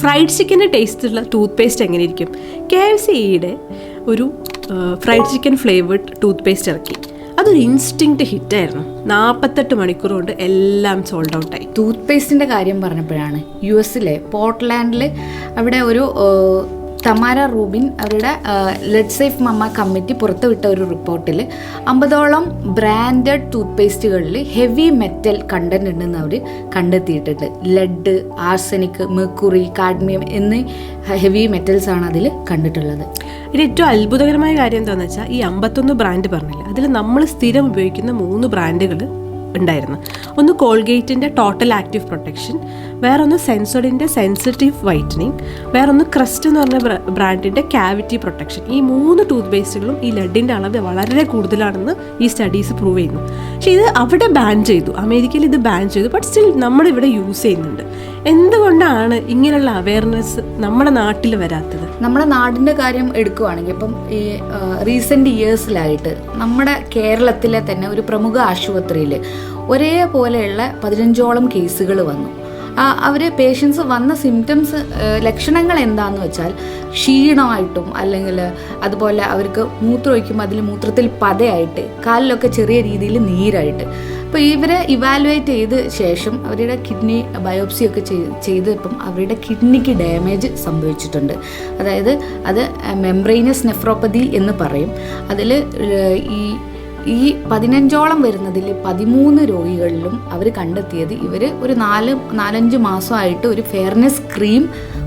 Fried ചിക്കന്റെ ടേസ്റ്റുള്ള tooth paste എങ്ങനെ ഇരിക്കും കെ എഫ് സിയുടെ ഒരു fried chicken flavoured toothpaste ഇറക്കി. അതൊരു ഇൻസ്റ്റിങ്ക്റ്റ് ഹിറ്റായിരുന്നു നാൽപ്പത്തെട്ട് മണിക്കൂർ കൊണ്ട് എല്ലാം സോൾഡ് ഔട്ടായി ടൂത്ത് പേസ്റ്റിന്റെ കാര്യം പറഞ്ഞപ്പോഴാണ് യു എസിലെ പോർട്ട്ലാൻഡിൽ അവിടെ ഒരു തമാര റൂബിൻ അവരുടെ ലെഡ് സേഫ് മമ്മ കമ്മിറ്റി പുറത്തുവിട്ട ഒരു റിപ്പോർട്ടിൽ അമ്പതോളം ബ്രാൻഡഡ് ടൂത്ത് പേസ്റ്റുകളിൽ ഹെവി മെറ്റൽ കണ്ടന്റ് ഉണ്ടെന്ന് അവർ കണ്ടെത്തിയിട്ടുണ്ട്. ലെഡ് ആർസനിക് മെർക്കുറി കാഡ്മിയം എന്നീ ഹെവി മെറ്റൽസ് ആണ് അതിൽ കണ്ടിട്ടുള്ളത്. ഇനി ഏറ്റവും അത്ഭുതകരമായ കാര്യം എന്താണെന്ന് വെച്ചാൽ ഈ അമ്പത്തൊന്ന് ബ്രാൻഡ് പറഞ്ഞില്ല? അതിൽ നമ്മൾ സ്ഥിരം ഉപയോഗിക്കുന്ന മൂന്ന് ബ്രാൻഡുകൾ ഉണ്ടായിരുന്നു. ഒന്ന് കോൾഗേറ്റിന്റെ ടോട്ടൽ ആക്റ്റീവ് പ്രൊട്ടക്ഷൻ വേറൊന്ന് സെൻസോഡിന്റെ സെൻസിറ്റീവ് വൈറ്റനിങ് വേറൊന്ന് ക്രസ്റ്റ് എന്ന് പറഞ്ഞ ബ്ര- ബ്രാൻഡിന്റെ ക്യാവിറ്റി പ്രൊട്ടക്ഷൻ ഈ മൂന്ന് ടൂത്ത് പേസ്റ്റുകളും ഈ ലെഡിന്റെ അളവ് വളരെ കൂടുതലാണെന്ന് ഈ സ്റ്റഡീസ് പ്രൂവ് ചെയ്യുന്നു. പക്ഷേ ഇത് അവിടെ ബാൻ ചെയ്തു. അമേരിക്കയിൽ ഇത് ബാൻ ചെയ്തു. ബട്ട് സ്റ്റിൽ നമ്മളിവിടെ യൂസ് ചെയ്യുന്നുണ്ട്. എന്തുകൊണ്ടാണ് ഇങ്ങനെയുള്ള അവയർനെസ് നമ്മുടെ നാട്ടിൽ വരാത്തത്? നമ്മുടെ നാടിന്റെ കാര്യം എടുക്കുവാണെങ്കിൽ ഇപ്പം ഈ റീസെന്റ് ഇയേഴ്സിലായിട്ട് നമ്മുടെ കേരളത്തിലെ തന്നെ ഒരു പ്രമുഖ ആശുപത്രിയിൽ ഒരേപോലെയുള്ള പതിനഞ്ചോളം കേസുകൾ വന്നു. അവർ പേഷ്യൻസ് വന്ന സിംറ്റംസ് ലക്ഷണങ്ങൾ എന്താന്ന് വെച്ചാൽ ക്ഷീണമായിട്ടും അല്ലെങ്കിൽ അതുപോലെ അവർക്ക് മൂത്രമൊഴിക്കുമ്പോൾ അതിൽ മൂത്രത്തിൽ പതയായിട്ട് കാലിലൊക്കെ ചെറിയ രീതിയിൽ നീരായിട്ട്. അപ്പോൾ ഇവരെ ഇവാലുവേറ്റ് ചെയ്ത ശേഷം അവരുടെ കിഡ്നി ബയോപ്സി ഒക്കെ ചെയ് ചെയ്തപ്പം അവരുടെ കിഡ്നിക്ക് ഡാമേജ് സംഭവിച്ചിട്ടുണ്ട്. അതായത് അത് മെംബ്രെയിനസ് നെഫ്രോപ്പതി എന്ന് പറയും. അതിൽ ഈ ഈ പതിനഞ്ചോളം വരുന്നതിൽ പതിമൂന്ന് രോഗികളിലും അവർ കണ്ടെത്തിയത് ഇവർ ഒരു നാല് നാലഞ്ച് മാസമായിട്ട് ഒരു ഫെയർനെസ് ക്രീം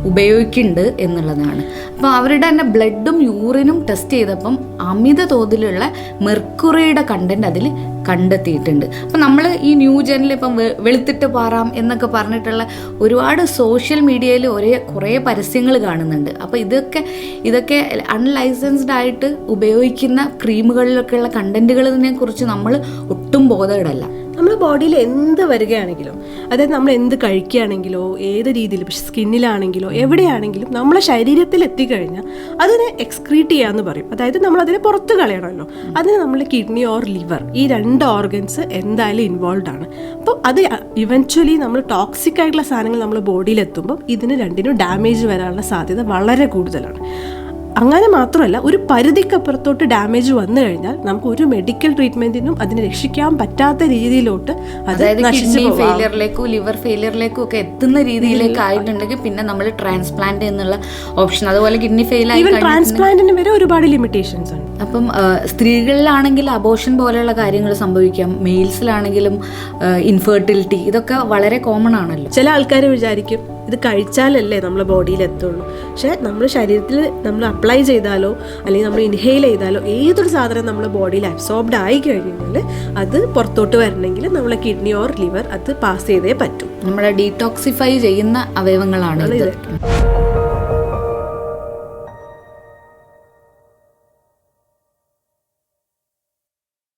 ഉപയോഗിക്കുന്നുണ്ട് എന്നുള്ളതാണ്. അപ്പോൾ അവരുടെ തന്നെ ബ്ലഡും യൂറിനും ടെസ്റ്റ് ചെയ്തപ്പം അമിത തോതിലുള്ള മെർക്കുറിയുടെ കണ്ടന്റ് അതിൽ കണ്ടെത്തിയിട്ടുണ്ട്. അപ്പം നമ്മൾ ഈ ന്യൂ ജനിൽ ഇപ്പം വെളുത്തിട്ട് പാറാം എന്നൊക്കെ പറഞ്ഞിട്ടുള്ള ഒരുപാട് സോഷ്യൽ മീഡിയയിൽ ഒരേ കുറേ പരസ്യങ്ങൾ കാണുന്നുണ്ട്. അപ്പോൾ ഇതൊക്കെ ഇതൊക്കെ അൺലൈസൻസ്ഡ് ആയിട്ട് ഉപയോഗിക്കുന്ന ക്രീമുകളിലൊക്കെയുള്ള കണ്ടന്റുകളിനെ കുറിച്ച് നമ്മൾ ഒട്ടും ബോധകടല്ല നമ്മുടെ ബോഡിയിൽ എന്ത് വരികയാണെങ്കിലും അതായത് നമ്മൾ എന്ത് കഴിക്കുകയാണെങ്കിലോ ഏത് രീതിയിൽ പക്ഷെ സ്കിന്നിലാണെങ്കിലോ എവിടെയാണെങ്കിലും നമ്മളെ ശരീരത്തിൽ എത്തിക്കഴിഞ്ഞാൽ അതിനെ എക്സ്ക്രീറ്റ് ചെയ്യാന്ന് പറയും. അതായത് നമ്മൾ അതിനെ പുറത്ത് കളയണമല്ലോ. അതിന് നമ്മൾ കിഡ്നി ഓർ ലിവർ ഈ രണ്ട് ഓർഗൻസ് എന്തായാലും ഇൻവോൾവ് ആണ്. അപ്പോൾ അത് ഇവൻച്വലി നമ്മൾ ടോക്സിക് ആയിട്ടുള്ള സാധനങ്ങൾ നമ്മുടെ ബോഡിയിൽ എത്തുമ്പോൾ ഇതിന് രണ്ടിനും ഡാമേജ് വരാനുള്ള സാധ്യത വളരെ കൂടുതലാണ്. അങ്ങനെ മാത്രമല്ല ഒരു പരിധിക്കപ്പുറത്തോട്ട് ഡാമേജ് വന്നു കഴിഞ്ഞാൽ നമുക്ക് ഒരു മെഡിക്കൽ ട്രീറ്റ്മെന്റിനും അതിനെ രക്ഷിക്കാൻ പറ്റാത്ത രീതിയിലോട്ട് അത് കിഡ്നി. ഫെയിലിയറിലേക്കും ലിവർ ഫെയിലിയറിലേക്കും ഒക്കെ എത്തുന്ന രീതിയിലേക്ക് ആയിട്ടുണ്ടെങ്കിൽ പിന്നെ നമ്മൾ ട്രാൻസ്പ്ലാന്റ് എന്നുള്ള ഓപ്ഷൻ അതുപോലെ കിഡ്നി ഫെയിൽ ആയി ട്രാൻസ്പ്ലാന്റിന് വരെ ഒരുപാട് ലിമിറ്റേഷൻസ് ഉണ്ട്. അപ്പം സ്ത്രീകളിലാണെങ്കിൽ അബോഷൻ പോലെയുള്ള കാര്യങ്ങൾ സംഭവിക്കാം. മെയിൽസിലാണെങ്കിലും ഇൻഫെർട്ടിലിറ്റി ഇതൊക്കെ വളരെ കോമൺ ആണല്ലോ. ചില ആൾക്കാർ വിചാരിക്കും ഇത് കഴിച്ചാലല്ലേ നമ്മളെ ബോഡിയിൽ എത്തുള്ളൂ. പക്ഷേ നമ്മുടെ ശരീരത്തിൽ നമ്മൾ അപ്ലൈ ചെയ്താലോ അല്ലെങ്കിൽ നമ്മൾ ഇൻഹെയിൽ ചെയ്താലോ ഏതൊരു സാധനം നമ്മുടെ ബോഡിയിൽ അബ്സോർബ്ഡ് ആയി കഴിഞ്ഞാൽ അത് പുറത്തോട്ട് വരണമെങ്കിൽ നമ്മളെ കിഡ്നി ഓർ ലിവർ അത് പാസ് ചെയ്തേ പറ്റൂ. നമ്മുടെ ഡീടോക്സിഫൈ ചെയ്യുന്ന അവയവങ്ങളാണ് ഇത്.